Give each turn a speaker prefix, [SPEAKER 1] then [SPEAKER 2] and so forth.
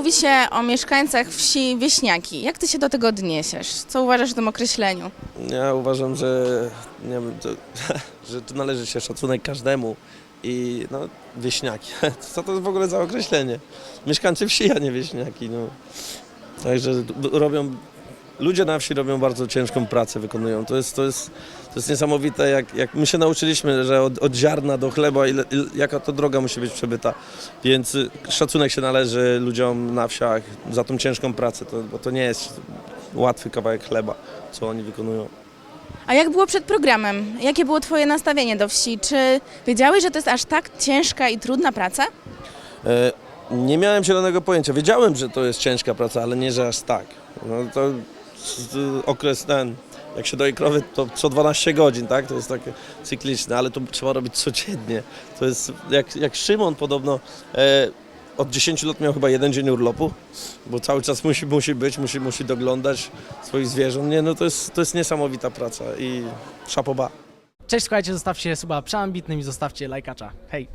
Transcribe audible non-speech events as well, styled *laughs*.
[SPEAKER 1] mówi się o mieszkańcach wsi wieśniaki. Jak ty się do tego odniesiesz? Co uważasz o tym określeniu?
[SPEAKER 2] Ja uważam, że nie wiem, to, *laughs* że tu należy się szacunek każdemu i no, wieśniaki. *laughs* Co to w ogóle za określenie? Mieszkańcy wsi, a nie wieśniaki. No. Także robią, ludzie na wsi robią bardzo ciężką pracę, wykonują. To jest, to jest, to jest niesamowite, jak, jak my się nauczyliśmy, że od, od ziarna do chleba, ile, ile, jaka to droga musi być przebyta. Więc y, szacunek się należy ludziom na wsiach za tą ciężką pracę, to, bo to nie jest łatwy kawałek chleba, co oni wykonują.
[SPEAKER 1] A jak było przed programem? Jakie było twoje nastawienie do wsi? Czy wiedziałeś, że to jest aż tak ciężka i trudna praca?
[SPEAKER 2] E, Nie miałem zielonego pojęcia. Wiedziałem, że to jest ciężka praca, ale nie, że aż tak. No to okres ten, jak się doi krowy, to co 12 godzin, tak? To jest takie cykliczne, ale to trzeba robić codziennie. To jest jak, jak Szymon podobno e, od 10 lat miał chyba jeden dzień urlopu, bo cały czas musi, musi być, musi, musi doglądać swoich zwierząt. Nie, no to jest, to jest niesamowita praca i szapoba.
[SPEAKER 3] Cześć, słuchajcie, zostawcie suba przeambitnym i zostawcie lajkacza. Hej!